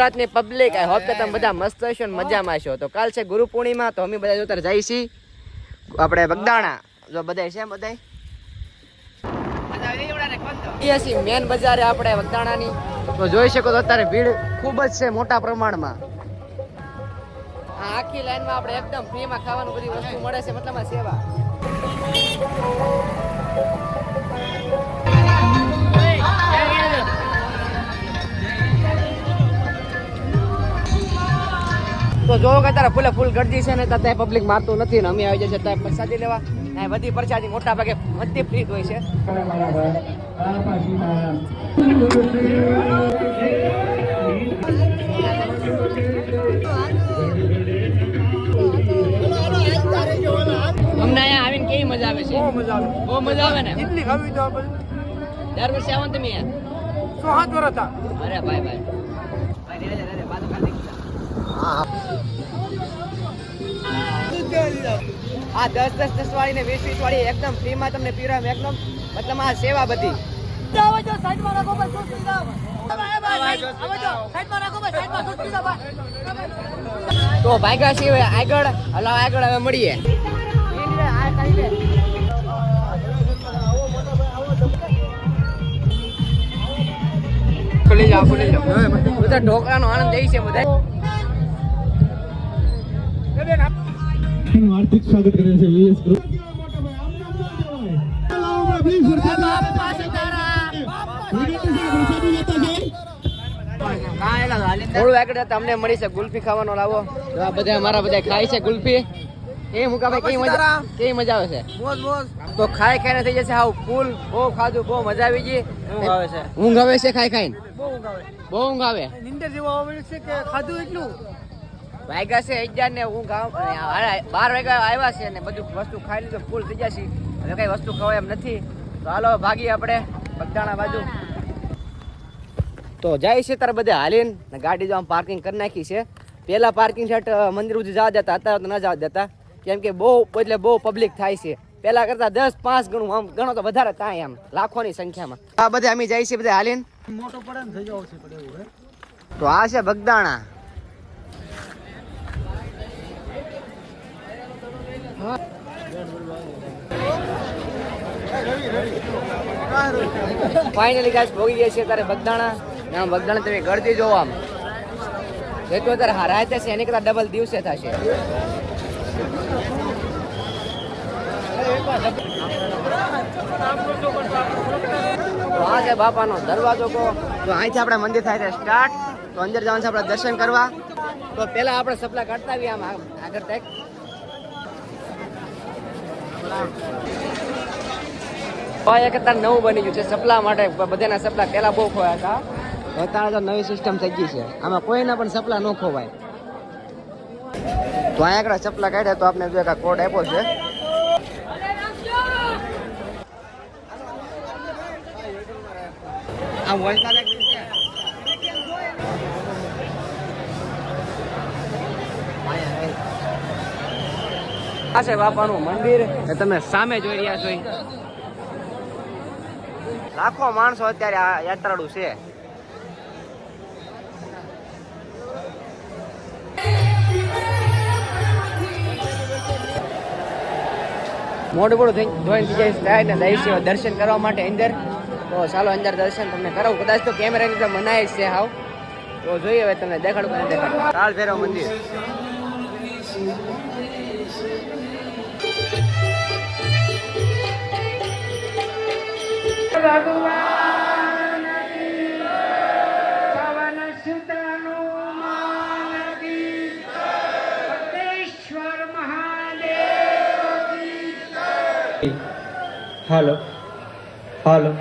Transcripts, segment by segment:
ગુજરાતની public I hope કે તમે બધા મસ્ત હશો ને મજામાં છો તો કાલ છે ગુરુ પૂર્ણિમા, તો અમે બધા જોતર જઈ છી. આપણે બગદાણા. જો બધાય છે બધાય? એ મેન બજારે આપણે બગદાણાની. તો જોઈ શકો તો અત્યારે ભીડ ખૂબ જ છે મોટા પ્રમાણમાં. આ આખી લાઈનમાં આપણે એકદમ ફ્રીમાં ખાવાનું બધી વસ્તુ મળે છે, મતલબ સેવા. તો જો કે તારા ફૂલે ફૂલ ગરજી છે ને ત્યાં પબ્લિક મારતું નથી ને અમે આવી જશે ત્યાં પ્રસાદી લેવા. ને બધી પ્રસાદી મોટા ભાગે બધી ફ્રી હોય છે. અમને અહીંયા આવીને કેવી મજા આવે છે? બહુ મજા આવે. બહુ મજા આવે ને? કેટલી ખાવી તો દર વર્ષે આવો તમે સો હાથ વર્ષ હતા. અરે ભાઈ ભાઈ. હા આ દસ દસ દસ વાળી ને વીસ વીસ વાળી એકદમ ફ્રીમાં તમને પીરામ એકદમ મતલબ આ સેવા બધી. તો ભાગ્યા છે હવે. આગળ હલો આગળ હવે મળીએ. ખુલી જાઓ ખુલી જાઓ. બધા ઢોકળાનો આનંદ લે છે બધા. નું હાર્દિક સ્વાગત કરે છે વીએસ ગ્રુપ થોડું આગળ જતા મળી છે ગુલ્ફી ખાવાનો લાવો. આ બધા મારા બધા ખાય છે ગુલ્ફી. એ મુકાભાઈ કેવી મજા કેવી મજા આવે છે? મોજ મોજ તો ખાઈ ખાઈને થઈ જશે હાવ ફૂલ બહુ ખાધું બહુ મજા આવી ગઈ. ઊંઘ આવે છે. ઊંઘ આવે છે ખાઈ ખાઈને? બહુ ઊંઘ આવે. બહુ ઊંઘ આવે? નીંદર જેવો આવે છે કે ખાધું એટલું? વાગ્યા છે અગિયાર ને હું ગામ બાર વાગ્યા આવ્યા છે ને બધું વસ્તુ ખાઈ લીધું ફૂલ થઈ જશે હવે કઈ વસ્તુ ખવાય એમ નથી. તો હાલો ભાગીએ આપણે બગદાણા બાજુ. તો જાય છે તારે બધા હાલીને ગાડી જો આમ પાર્કિંગ કરી નાખી છે. પહેલાં પાર્કિંગ સેટ મંદિર સુધી જવા દેતા અત્યારે તો ન જવા દેતા. કેમ કે બહુ એટલે બહુ પબ્લિક થાય છે. પહેલા કરતા દસ પાંચ ગણું આમ ગણો તો વધારે થાય એમ લાખોની સંખ્યામાં. આ બધા અમે જાય છે બધા હાલીને. મોટો પડે ને થઈ જવો છે તો આ છે બગદાણા. ફાઇનલી ગાઈસ ભોગી ગયા છે ત્યારે બગદાણા. ના, બગદાણા તમે ગળતી જોવો આમ. જે તો અત્યારે હારાય છે, એની કરતા ડબલ દિવસે થશે. આ છે બાપાનો દરવાજો કો. તો અહીંથી આપણે મંદિર થાય છે સ્ટાર્ટ તો અંદર જવાનું છે આપણે દર્શન કરવા. તો પહેલાં આપણે સપલા કાઢતા આવીએ આમ આગળ તક એક અત્યારે નવું બની ગયું છે, સપલા માટે બધાના સપલા પહેલાં બહુ ખોયા હતા. અત્યારે તો નવી સિસ્ટમ થઈ ગઈ છે. આમાં કોઈના પણ સપલા ન ખોવાય. તો અહીંયા આગળ સપ્લા કાઢ્યા તો આપણે જો કોડ આપ્યો છે. આ વોલ્ટા આ છે બાપાનું મંદિર. તમે સામે જોઈ રહ્યા છો લાખો માણસો અત્યારે આ યાત્રાળુ છે. મોડું મોડું થઈ થઈ જાય, થાય ને છે દર્શન કરવા માટે અંદર. તો ચાલો અંદર દર્શન તમને કરાવું. કદાચ તો કેમેરાની તો મનાય છે હાવ. તો જોઈએ હવે તમને દેખાડું દેખાડું. કાળ ભૈરવ મંદિર. હાલો હાલો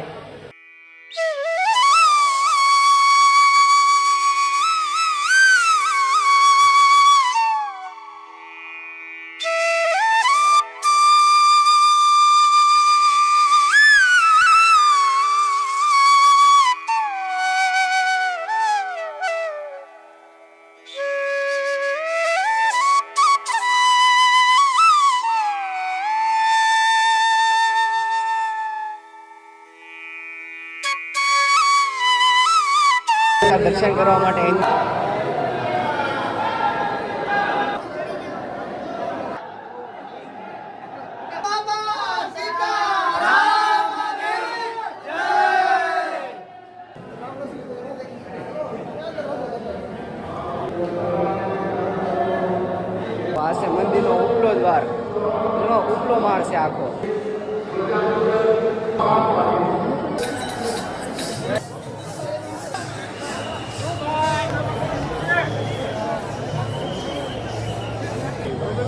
બધા દર્શન કરવા માટે પાસે મંદિરનો ઉપલો દ્વાર. એનો ઉપલો માર છે આખો.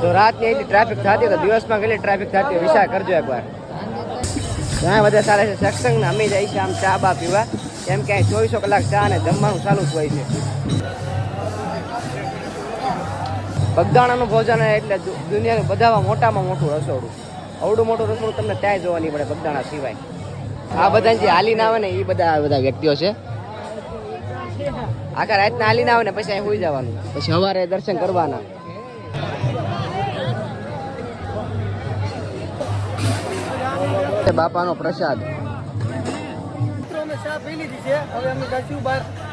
તો રાતની એટલી ટ્રાફિક થતી તો દિવસમાં કેટલી ટ્રાફિક થતી વિચાર કરજો એકવાર. ઘણા બધા સારા છે. સત્સંગ અમે જાય છે આમ ચા બા પીવા. કેમ કે અહીં ચોવીસો કલાક ચા અને જમવાનું ચાલુ જ હોય છે. બગદાણાનું ભોજન એટલે દુનિયાનું બધામાં મોટામાં મોટું રસોડું. અવડું મોટું રસોડું તમને ત્યાંય જોવા નહીં પડે બગદાણા સિવાય. આ બધા જે હાલીને આવે ને એ બધા બધા વ્યક્તિઓ છે. આખા રાતના હાલીને આવે ને પછી અહીં હોઈ જવાનું. પછી સવારે દર્શન કરવાના.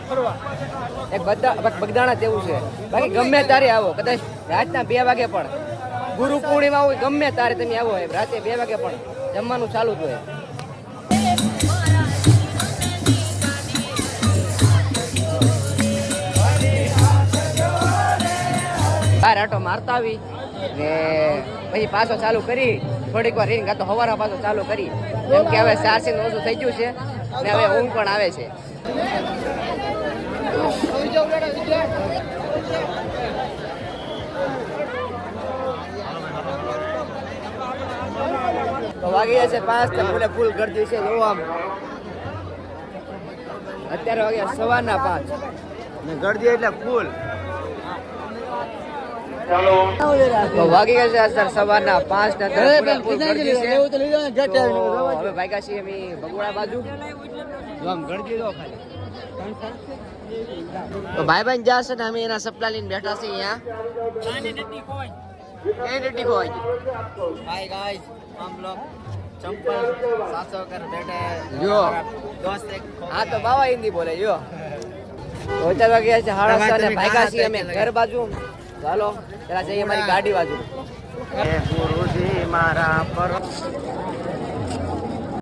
ફરવા. એક બધા બગદાણા તેવું છે. બાકી ગમે તારે આવો. કદાચ રાતના બે વાગે પણ. ગુરુ પૂર્ણિમા હોય ગમે તારે તમે આવો રાતે બે વાગે પણ જમવાનું ચાલુ જ હોય. બાર આટો મારતા આવી. ને પછી પાછો ચાલુ કરી, થોડીક વાર રીંગ તો હવારા પાછો ચાલુ કરી. કેમ કે હવે ચારસી ઓછું થઈ ગયું છે ને હવે ઊંઘ પણ આવે છે. તો વાગી જશે પાંચ, તો મને ફૂલ ગરદી છે જો અત્યારે વાગ્યા સવારના પાંચ. ને ગરદી એટલે ફૂલ તો તો ભાઈ ભાઈ જ્યાં છે ને અમે એના સપડા લઈને બેઠા છે બાવા હિન્દી બોલે જો. પહોંચાડવા ગયા છે હાડા ભાગ્યા છીએ અમે ઘર બાજુ. ચાલો પેલા જઈએ મારી ગાડી બાજુ. મારા પર